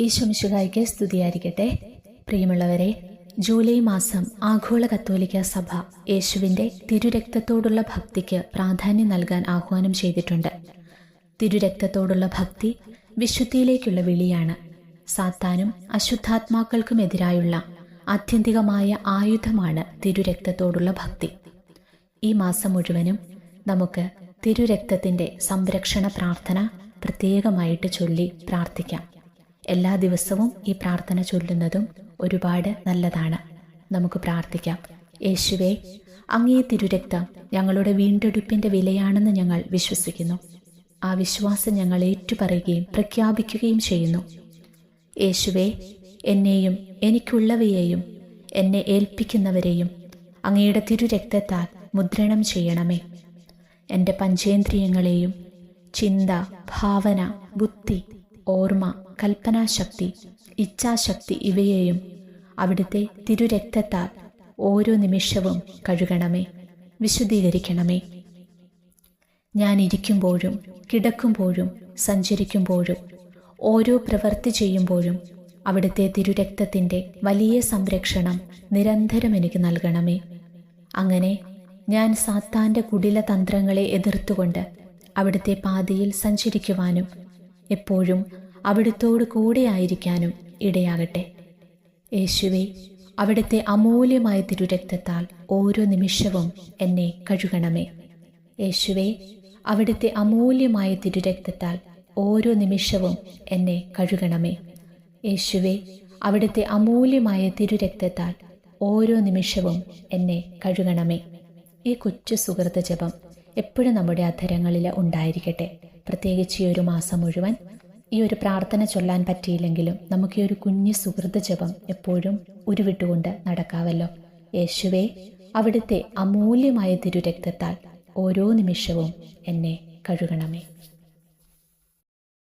ഈശ്വമിശുഹായിക്ക് സ്തുതിയായിരിക്കട്ടെ. പ്രിയമുള്ളവരെ ജൂലൈ മാസം ആഗോള കത്തോലിക്ക സഭ യേശുവിന്റെ തിരുരക്തത്തോടുള്ള ഭക്തിക്ക് പ്രാധാന്യം നൽകാൻ ആഹ്വാനം ചെയ്തിട്ടുണ്ട്. തിരുരക്തത്തോടുള്ള ഭക്തി വിശുദ്ധിയിലേക്കുള്ള വിളിയാണ്. സാത്താനും അശുദ്ധാത്മാക്കൾക്കുമെതിരായുള്ള ആത്യന്തികമായ ആയുധമാണ് തിരുരക്തത്തോടുള്ള ഭക്തി. ഈ മാസം മുഴുവനും നമുക്ക് തിരുരക്തത്തിന്റെ സംരക്ഷണ പ്രാർത്ഥന പ്രത്യേകമായിട്ട് ചൊല്ലി പ്രാർത്ഥിക്കാം. എല്ലാ ദിവസവും ഈ പ്രാർത്ഥന ചൊല്ലുന്നതും ഒരുപാട് നല്ലതാണ്. നമുക്ക് പ്രാർത്ഥിക്കാം. യേശുവേ അങ്ങേ തിരുരക്തം ഞങ്ങളുടെ വീണ്ടെടുപ്പിന്റെ വിലയാണെന്ന് ഞങ്ങൾ വിശ്വസിക്കുന്നു. ആ വിശ്വാസം ഞങ്ങൾ ഏറ്റുപറയുകയും പ്രഖ്യാപിക്കുകയും ചെയ്യുന്നു. യേശുവേ എന്നെയും എനിക്കുള്ളവയെയും എന്നെ ഏൽപ്പിക്കുന്നവരെയും അങ്ങയുടെ തിരുരക്തത്താൽ മുദ്രണം ചെയ്യണമേ. എന്റെ പഞ്ചേന്ദ്രിയങ്ങളെയും ചിന്ത ഭാവന ബുദ്ധി ഓർമ്മ കൽപ്പനാശക്തി ഇച്ഛാശക്തി ഇവയെയും അവിടുത്തെ തിരുരക്തത്താൽ ഓരോ നിമിഷവും കഴുകണമേ വിശുദ്ധീകരിക്കണമേ. ഞാൻ ഇരിക്കുമ്പോഴും കിടക്കുമ്പോഴും സഞ്ചരിക്കുമ്പോഴും ഓരോ പ്രവൃത്തി ചെയ്യുമ്പോഴും അവിടുത്തെ തിരുരക്തത്തിന്റെ വലിയ സംരക്ഷണം നിരന്തരം എനിക്ക് നൽകണമേ. അങ്ങനെ ഞാൻ സാത്താന്റെ കുടില തന്ത്രങ്ങളെ എതിർത്തുകൊണ്ട് അവിടുത്തെ പാതയിൽ സഞ്ചരിക്കുവാനും എപ്പോഴും അവിടുത്തോടു കൂടെ ആയിരിക്കാനും ഇടയാകട്ടെ. യേശുവെ അവിടുത്തെ അമൂല്യമായ തിരുരക്തത്താൽ ഓരോ നിമിഷവും എന്നെ കഴുകണമേ. യേശുവെ അവിടുത്തെ അമൂല്യമായ തിരുരക്തത്താൽ ഓരോ നിമിഷവും എന്നെ കഴുകണമേ. യേശുവെ അവിടുത്തെ അമൂല്യമായ തിരുരക്തത്താൽ ഓരോ നിമിഷവും എന്നെ കഴുകണമേ. ഈ കൊച്ചു സുഹൃത്ത് ജപം എപ്പോഴും നമ്മുടെ അധരങ്ങളിൽ ഉണ്ടായിരിക്കട്ടെ. പ്രത്യേകിച്ച് ഈ ഒരു മാസം മുഴുവൻ ഈ ഒരു പ്രാർത്ഥന ചൊല്ലാൻ പറ്റിയില്ലെങ്കിലും നമുക്ക് ഈ ഒരു കുഞ്ഞു സുഹൃത്ത് ജപം എപ്പോഴും ഉരുവിട്ടുകൊണ്ട് നടക്കാവല്ലോ. യേശുവേ അവിടുത്തെ അമൂല്യമായ തിരുരക്തത്താൽ ഓരോ നിമിഷവും എന്നെ കഴുകണമേ.